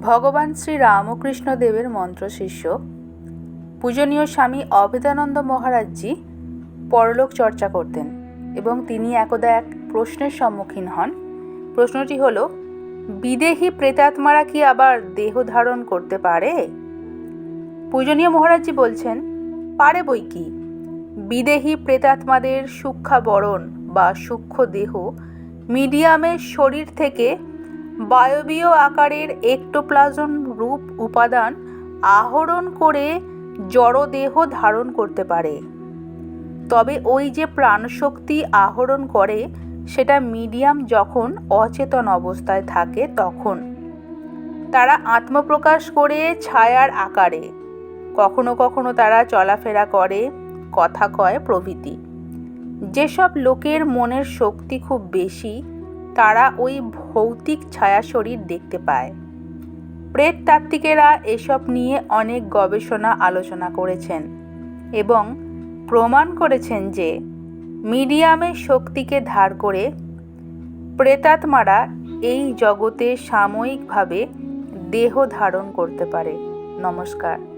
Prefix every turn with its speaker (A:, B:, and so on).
A: ভগবান শ্রী রামকৃষ্ণ দেবের মন্ত্র শিষ্য, পূজনীয় স্বামী অভেদানন্দ মহারাজজি পরলোক চর্চা করতেন এবং তিনি একদা এক প্রশ্নের সম্মুখীন হন। প্রশ্নটি হল, বিদেহী প্রেতাত্মারা কি আবার দেহ ধারণ করতে পারে? পূজনীয় মহারাজজি বলছেন, পারে বই কি? বিদেহী প্রেতাত্মাদের সূক্ষ্মাবরণ বা সূক্ষ্ম দেহ মিডিয়ামের শরীর থেকে বায়বীয় আকারের একটোপ্লাজম রূপ উপাদান আহরণ করে জড়দেহ ধারণ করতে পারে। তবে ওই যে প্রাণশক্তি আহরণ করে, সেটা মিডিয়াম যখন অচেতন অবস্থায় থাকে তখন। তারা আত্মপ্রকাশ করে ছায়ার আকারে। কখনো কখনো তারা চলাফেরা করে, কথা কয় প্রভৃতি। যেসব লোকের মনের শক্তি খুব বেশি তারা ওই ভৌতিক ছায়া শরীর দেখতে পায়। প্রেততাত্ত্বিকেরা এসব নিয়ে অনেক গবেষণা, আলোচনা করেছেন এবং প্রমাণ করেছেন যে মিডিয়ামের শক্তিকে ধার করে প্রেতাত্মারা এই জগতে সাময়িকভাবে দেহ ধারণ করতে পারে। নমস্কার।